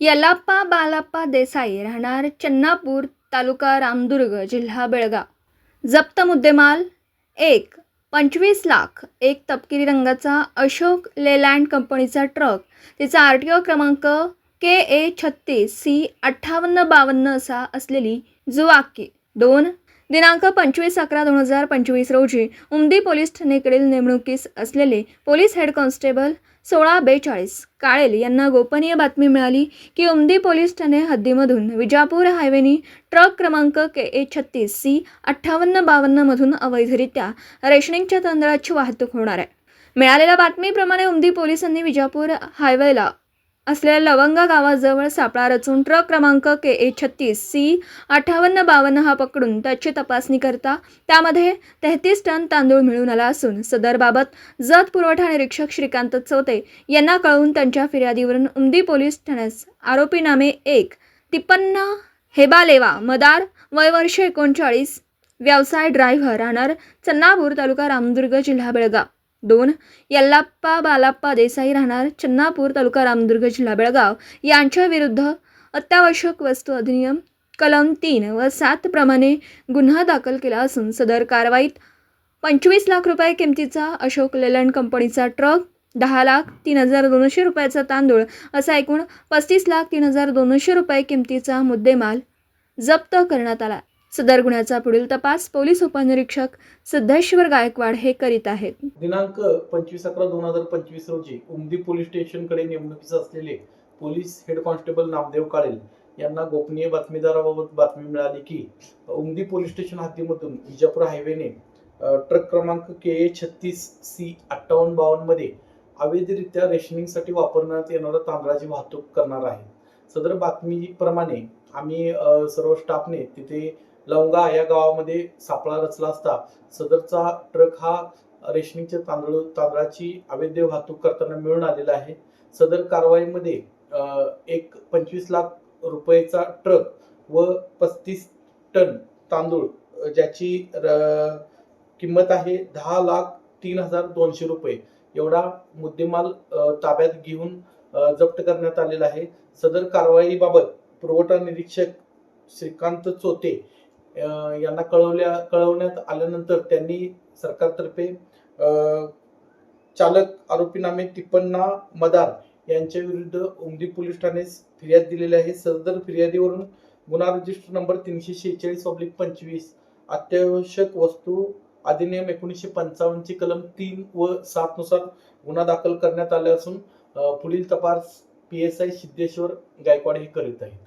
यलाप्पा बालाप्पा देसाई राहणार चन्नापूर तालुका रामदुर्ग जिल्हा बेळगाव. जप्त मुद्देमाल एक पंचवीस लाख एक तपकिरी रंगाचा अशोक लेलँड कंपनीचा ट्रक. तिचा आर टी ओ क्रमांक के ए छत्तीस सी अठ्ठावन्न बावन्न असा असलेली जुवाकी दोन दिनांक पंचवीस अकरा दोन हजार पंचवीस रोजी उमदी पोलीस ठाणेकडील नेमणुकीस असलेले पोलीस हेड कॉन्स्टेबल सोळा बेचाळीस. काळेल यांना गोपनीय बातमी मिळाली की उमदी पोलीस ठाणे हद्दीमधून विजापूर हायवेनी ट्रक क्रमांक के ए छत्तीस सी अठ्ठावन्न बावन्नमधून अवैधरित्या रेशनिंगच्या तांदळाची वाहतूक होणार आहे. मिळालेल्या बातमीप्रमाणे उमदी पोलिसांनी विजापूर हायवेला असलेल्या लवंगा गावाजवळ सापळा रचून ट्रक क्रमांक के ए छत्तीस सी अठ्ठावन्न बावन्न हा पकडून त्याची तपासणी करता त्यामध्ये तेहतीस टन तांदूळ मिळून आला असून सदरबाबत जत पुरवठा निरीक्षक श्रीकांत चौते यांना कळवून त्यांच्या फिर्यादीवरून उमदी पोलीस ठाण्यास आरोपी नामे एक तिप्पन्न हेबालेवा मदार वय वर्ष एकोणचाळीस व्यवसाय ड्रायव्हर राहणार चन्नापूर तालुका रामदुर्ग जिल्हा बेळगाव. दोन यल्लाप्पा बालाप्पा देसाई राहणार चन्नापूर तालुका रामदुर्ग जिल्हा बेळगाव. यांच्या विरुद्ध अत्यावश्यक वस्तू अधिनियम कलम तीन व सात प्रमाणे गुन्हा दाखल केला असून सदर कारवाईत पंचवीस लाख रुपये किमतीचा अशोक लेलँड कंपनीचा ट्रक दहा लाख तीन हजार दोनशे रुपयाचा तांदूळ असा एकूण पस्तीस लाख तीन हजार दोनशे रुपये किमतीचा मुद्देमाल जप्त करण्यात आला. सदर गुन्ह्याचा पुढील तपास पोलीस उपनिरीक्षक सिद्धेश्वर गायकवाड हे करीत आहेत. दिनांक पंचवीस अकरा दोन हजार पंचवीस रोजी उमदी पोलीस स्टेशनकडे नेमणुकीस असलेले police head constable Namdev Kalel यांना गोपनीय बातमीदाराबाबत बातमी मिळाली की उमदी पोलीस स्टेशन हद्दीमधून विजापूर हायवेने ट्रक क्रमांक के ए छत्तीस सी अठ्ठावन्न बावन्नमध्ये अवैधरित्या रेशनिंगसाठी वापरण्यात येणाऱ्या तांदळाची वाहतूक करणार आहे. सदर बातमीप्रमाणे आम्ही सर्व स्टाफने तिथे लवंगा या गावामध्ये सापळा रचला असता. सदरचा ट्रक हा रेशनिंगच्या तांदूळ तांदळाची अवैध वाहतूक करताना मिळून आलेला आहे. सदर कारवाईमध्ये एक पंचवीस लाख रुपयेचा ट्रक व पस्तीस टन तांदूळ ज्याची किंमत आहे दहा लाख तीन हजार दोनशे रुपये. एवढा मुद्देमाल ताब्यात घेऊन जप्त करण्यात आलेला आहे. सदर कारवाईबाबत पुरवठा निरीक्षक श्रीकांत चोते यांना कळवल्या कळवण्यात आल्यानंतर त्यांनी सरकारतर्फे चालक चालक आरोपीनामे तिप्पन्ना मदार यांच्या विरुद्ध उमदी पोलीस ठाण्यास फिर्याद दिलेली आहे. सदर फिर्यादीवरून गुन्हा रजिस्टर नंबर तीनशे शेहेचाळीस ऑब्लिक पंचवीस अत्यावश्यक वस्तू अधिनियम एकोणीसशे पंचावन्नची कलम तीन व सात नुसार गुन्हा दाखल करण्यात आला असून पुढील तपास P S I Siddheshwar Gaikwad हे करीत आहेत.